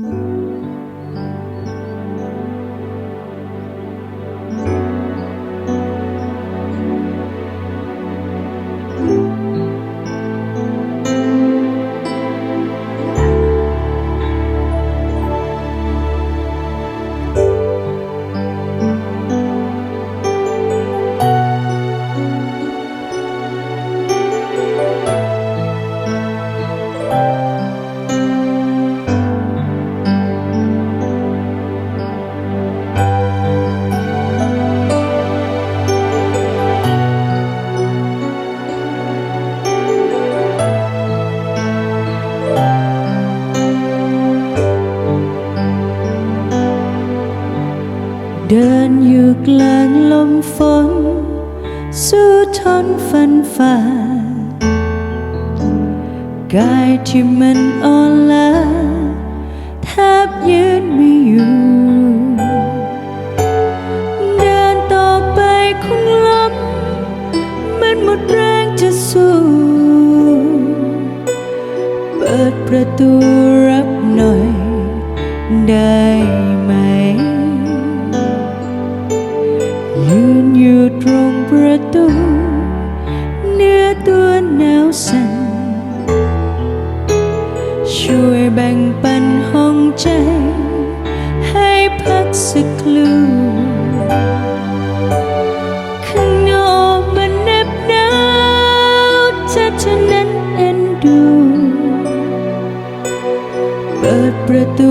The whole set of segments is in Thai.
เกลางลมฝน สู้ทนฟันฝ่ากายที่มันอ่อนล้าแทบยืนไม่อยู่เดินต่อไปคงล้มมันหมดแรงจะสู้ เปิดประตูรับหน่อยได้ แบ่งปันห้องใจ ให้พักสักครู่ข้างนอกมันเหน็บหนาวถ้าเธอนั้นเอ็นดู เปิดประตู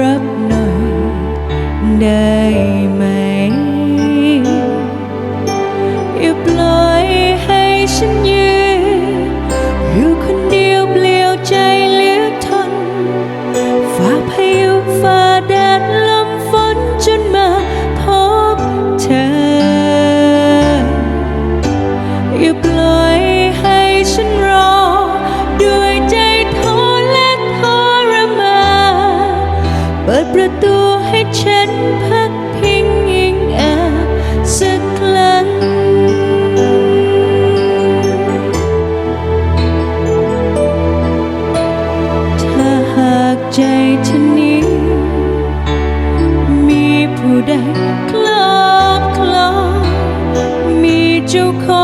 รับหน่อย ได้ไหม มี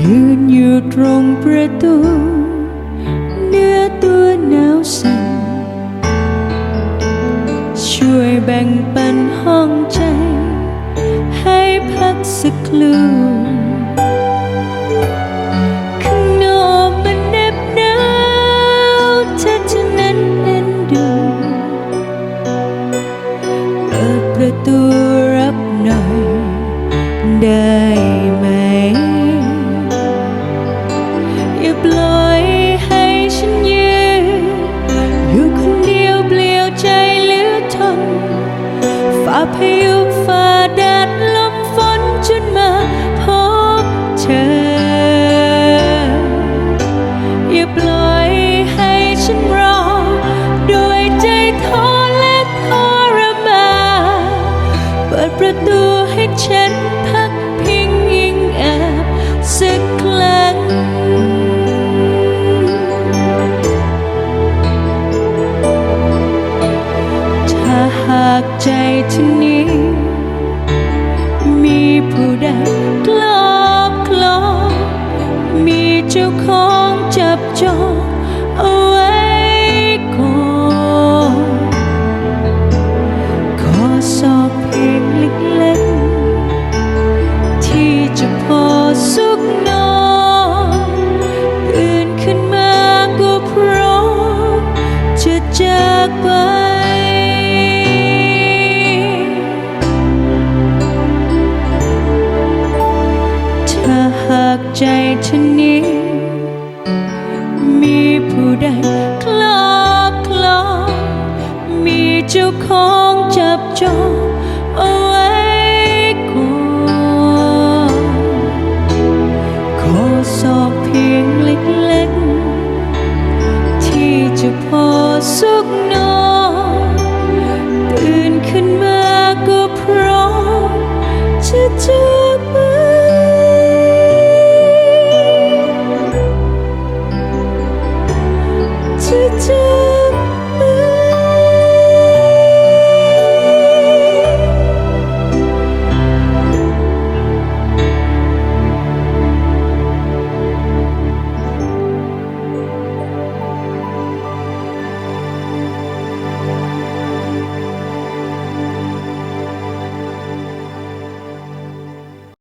ยืนอยู่ตรงประตู เนื้อตัวหนาวสั่นช่วยแบ่งปันห้องใจ ให้พักสักครู่ ล่อยให้ฉันยืน อยู่คนเดียวเปลี่ยวใจเหลือทนฝ่าพายุ เจ้าของจับจองเอาไว้ ใจฉันนี้ มีผู้ใดคลอกคลอมีเจ้าของจับจองเอาไว้ก่อนขอสอบเพียงเล็กๆ ที่จะพอสุข